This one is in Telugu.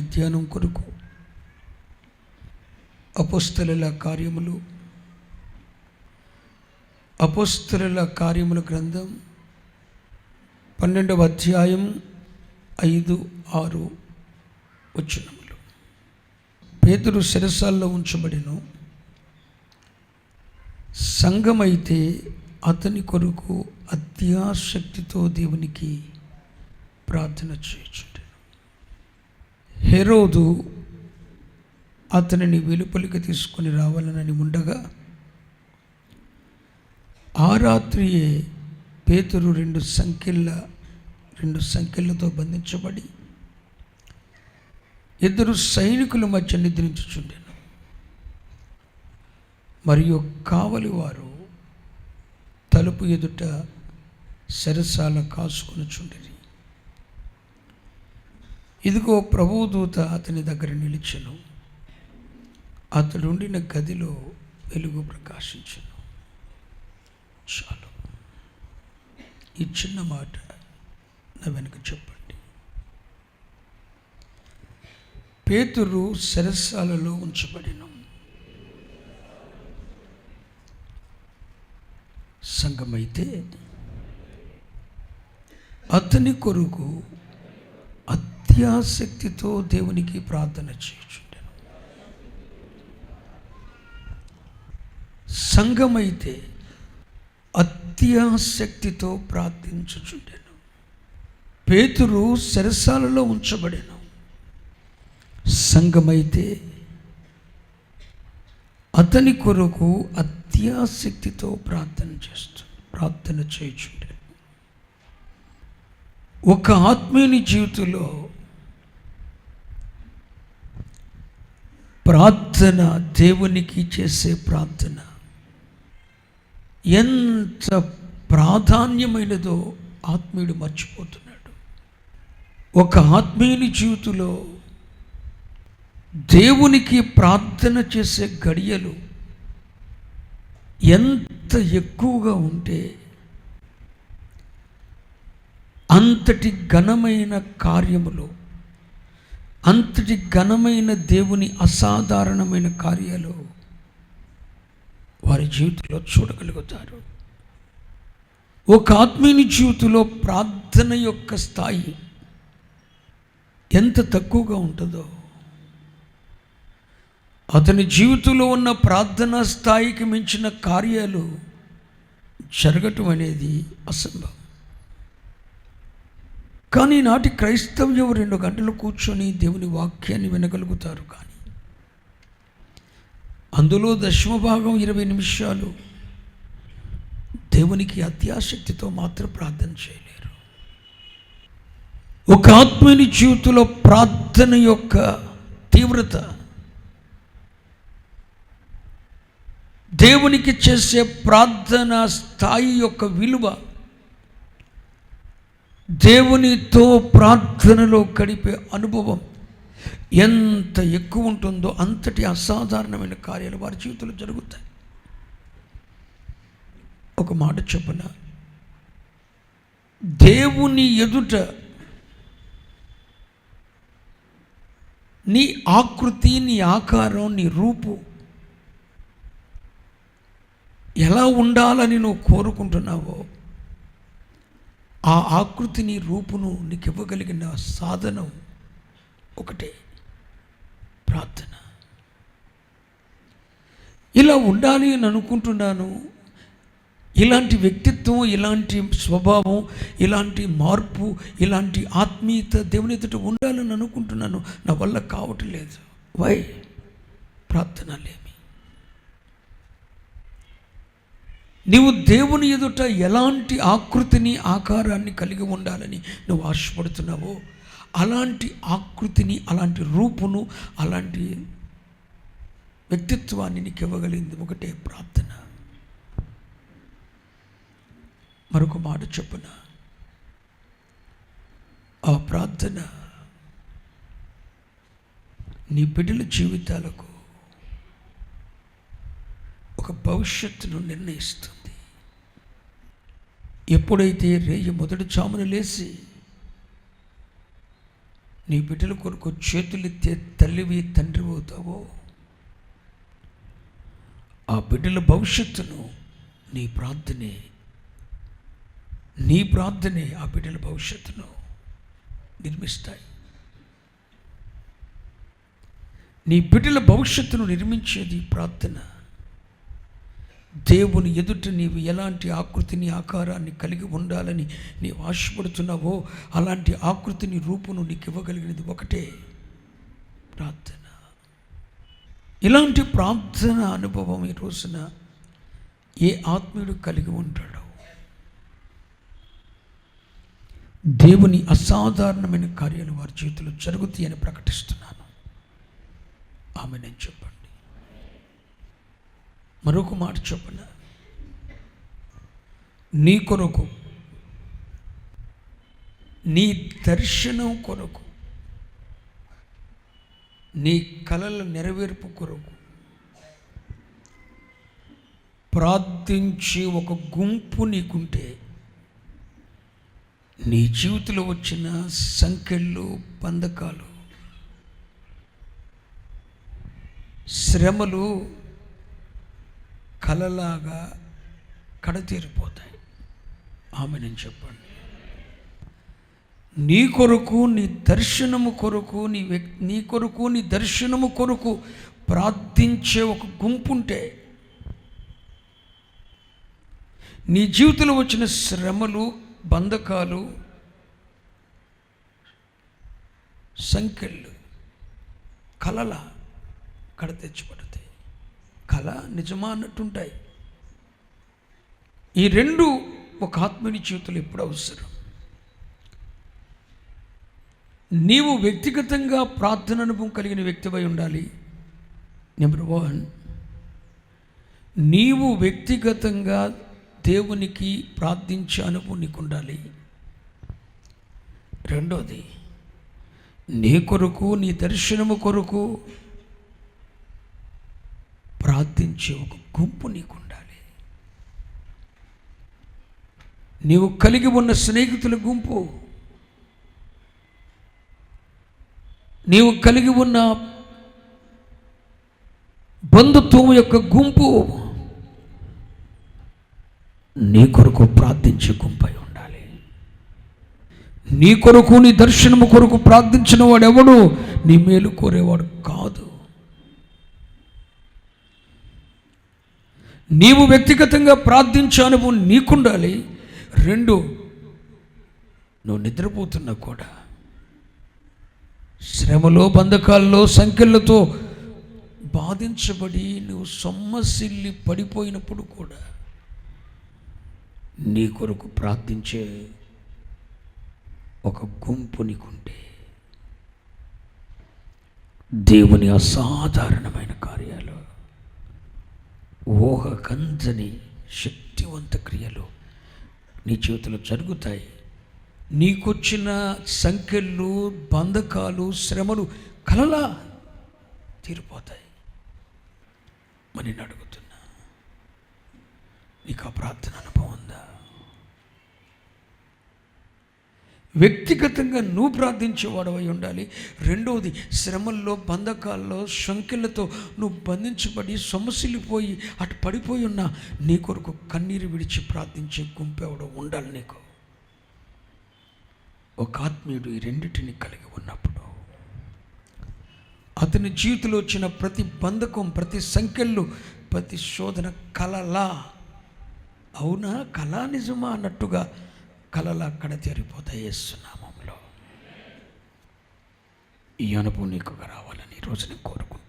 ధ్యానం కొరకు అపోస్తలుల కార్యములు అపోస్తలుల కార్యముల గ్రంథం పన్నెండవ అధ్యాయం ఐదు ఆరు వచ్చినములు పేదలు శిరసాల్లో ఉంచబడిను. సంఘమైతే అతని కొరకు అత్యాశక్తితో దేవునికి ప్రార్థన చేయొచ్చు హెరోదు అతనిని వెలుపలికి తీసుకొని రావాలనని ఉండగా ఆ రాత్రియే పేతురు రెండు సంఖ్యల రెండు సంఖ్యలతో బంధించబడి ఇద్దరు సైనికుల మధ్య నిద్రించుచుండెను. మరియు కావలి వారు తలుపు ఎదుట సరసాల కాసుకొని ఇదిగో ఇదిగో ప్రభుదూత అతని దగ్గర నిలిచెను. అతడుండిన గదిలో వెలుగు ప్రకాశించను. చాలు. ఈ చిన్న మాట నా వెనుక చెప్పండి. పేతురు శరస్సాలలో ఉంచబడిన. సంఘమైతే అతని కొరకు అత్యాసక్తితో దేవునికి ప్రార్థన చేయుచుండెను. సంఘమైతే అత్యాశక్తితో ప్రార్థించుచుండెను. పేతురు శరసాలలో ఉంచబడెను. సంఘమైతే అతని కొరకు అత్యాసక్తితో ప్రార్థన చేస్తూ ప్రార్థన చేయుచుండెను. ఒక ఆత్మీయుని జీవితంలో ప్రార్థన దేవునికి చేసే ప్రార్థన. ఎంత ప్రాధాన్యమైనదో ఆత్మీయుడు మర్చిపోతున్నాడు. ఒక ఆత్మీయుని జీవితంలో దేవునికి ప్రార్థన చేసే గడియలు ఎంత ఎక్కువగా ఉంటే అంతటి ఘనమైన కార్యములు అంతటి ఘనమైన దేవుని అసాధారణమైన కార్యాలు వారి జీవితంలో చూడగలుగుతారు. ఒక ఆత్మీయుని జీవితంలో ప్రార్థన యొక్క స్థాయి ఎంత తక్కువగా ఉంటుందో అతని జీవితంలో ఉన్న ప్రార్థనా స్థాయికి మించిన కార్యాలు జరగటం అనేది అసంభవం. కానీ నాటి క్రైస్తవ్యం రెండు గంటలు కూర్చొని దేవుని వాక్యాన్ని వినగలుగుతారు కానీ. అందులో దశమ భాగం ఇరవై నిమిషాలు దేవునికి అత్యాశక్తితో మాత్రం ప్రార్థన చేయలేరు. ఒక ఆత్మీయుని జీవితంలో ప్రార్థన యొక్క తీవ్రత దేవునికి చేసే ప్రార్థన స్థాయి యొక్క విలువ దేవునితో ప్రార్థనలో గడిపే అనుభవం ఎంత ఎక్కువ ఉంటుందో అంతటి అసాధారణమైన కార్యాలు వారి జీవితంలో జరుగుతాయి. ఒక మాట చెప్పున దేవుని ఎదుట నీ ఆకృతి నీ ఆకారం నీ రూపు ఎలా ఉండాలని నువ్వు కోరుకుంటున్నావో ఆ ఆకృతిని రూపును నీకు ఇవ్వగలిగిన సాధనం ఒకటే ప్రార్థన. ఇలా ఉండాలి అని అనుకుంటున్నాను. ఇలాంటి వ్యక్తిత్వం ఇలాంటి స్వభావం ఇలాంటి మార్పు ఇలాంటి ఆత్మీయత దేవుని ఎదుట ఉండాలని అనుకుంటున్నాను. నా వల్ల కావటం లేదు వై? ప్రార్థన లేదు. నీవు దేవుని ఎదుట ఎలాంటి ఆకృతిని ఆకారాన్ని కలిగి ఉండాలని నువ్వు ఆశపడుతున్నావో అలాంటి ఆకృతిని అలాంటి రూపును అలాంటి వ్యక్తిత్వాన్ని నీకు ఇవ్వగలిగింది ఒకటే ప్రార్థన. మరొక మాట చెప్పున. ఆ ప్రార్థన నీ బిడ్డల జీవితాలకు ఒక భవిష్యత్తును నిర్ణయిస్తుంది. ఎప్పుడైతే రేయి మొదటి చామును లేచి నీ బిడ్డల కొరకు చేతులెత్తే తల్లివి తండ్రి అవుతావో ఆ బిడ్డల భవిష్యత్తును నీ ప్రార్థనే నీ ప్రార్థనే ఆ బిడ్డల భవిష్యత్తును నిర్మిస్తాయి. నీ బిడ్డల భవిష్యత్తును నిర్మించేది ప్రార్థన. దేవుని ఎదుట నీవు ఎలాంటి ఆకృతిని ఆకారాన్ని కలిగి ఉండాలని నీవు ఆశపడుతున్నావో అలాంటి ఆకృతిని రూపును నీకు ఇవ్వగలిగినది ఒకటే ప్రార్థన. ఇలాంటి ప్రార్థన అనుభవం ఈ రోజున ఏ ఆత్మీయుడు కలిగి ఉంటాడో? దేవుని అసాధారణమైన కార్యాలు వారి జీవితంలో జరుగుతాయని ప్రకటిస్తున్నాను. ఆమె నేను చెప్పాను. మరొక మాట చెప్పన నీ కొరకు నీ దర్శనం కొరకు నీ కలల నెరవేర్పు కొరకు ప్రార్థించి ఒక గుంపు నీకుంటే నీ జీవితంలో వచ్చిన సంఖ్యలు బంధకాలు శ్రమలు కలలాగా కడతీరిపోతాయి. ఆమె నేను చెప్పండి. నీ కొరకు నీ దర్శనము కొరకు నీ వ్యక్ నీ కొరకు నీ దర్శనము కొరకు ప్రార్థించే ఒక గుంపు ఉంటే నీ జీవితంలో వచ్చిన శ్రమలు బంధకాలు సంఖ్యలు కలల కడ తెచ్చిపడతాయి కళ నిజమా అన్నట్టుంటాయి. ఈ రెండు ఒక ఆత్మని జీవితంలో ఎప్పుడు అవసరం? నీవు వ్యక్తిగతంగా ప్రార్థన అనుభవం కలిగిన వ్యక్తివై ఉండాలి. నెంబర్ వన్ నీవు వ్యక్తిగతంగా దేవునికి ప్రార్థించే అనుభవం నీకు ఉండాలి రెండోది నీ కొరకు నీ దర్శనము కొరకు ప్రార్థించే ఒక గుంపు నీకు ఉండాలి నీవు కలిగి ఉన్న స్నేహితుల గుంపు. నీవు కలిగి ఉన్న బంధుత్వం యొక్క గుంపు. నీ కొరకు ప్రార్థించే గుంపై ఉండాలి. నీ కొరకు నీ దర్శనము కొరకు ప్రార్థించిన వాడెవడు నీ మేలు కోరేవాడు కాదు. నీవు వ్యక్తిగతంగా ప్రార్థించే అనుభవం నీకుండాలి. రెండు నువ్వు నిద్రపోతున్నా కూడా. శ్రమలో బంధకాల్లో సంఖ్యలతో బాధించబడి నువ్వు సొమ్మసిల్లి పడిపోయినప్పుడు కూడా నీ కొరకు ప్రార్థించే ఒక గుంపు నీకుంటే దేవుని అసాధారణమైన కార్యాలు. ఊహకందని శక్తివంత క్రియలు నీ చేతిలో జరుగుతాయి. నీకొచ్చిన సంఖ్యలు బంధకాలు శ్రమలు కలలా తీరిపోతాయి. మరి నేను అడుగుతున్నా నీకు ఆ ప్రార్థన అనుభవం ఉందా? వ్యక్తిగతంగా నువ్వు ప్రార్థించేవాడవై ఉండాలి. రెండవది శ్రమల్లో బంధకాల్లో సంఖ్యలతో నువ్వు బంధించబడి సొమసిల్లిపోయి అటు పడిపోయి ఉన్న నీ కొరకు కన్నీరు విడిచి ప్రార్థించే గుంపెవడో ఉండాలి నీకు. ఒక ఆత్మీయుడు ఈ రెండింటిని కలిగి ఉన్నప్పుడు అతని జీవితంలో వచ్చిన ప్రతి బంధకం ప్రతి సంఖ్యలు ప్రతి శోధన కలలా? అవునా? కళ నిజమా? అన్నట్టుగా కళలు అక్కడ జరిపోతాయి వేస్తున్నామంలో ఈ అనుభవం నీకు రావాలని ఈరోజు నేను కోరుకుంటున్నాను.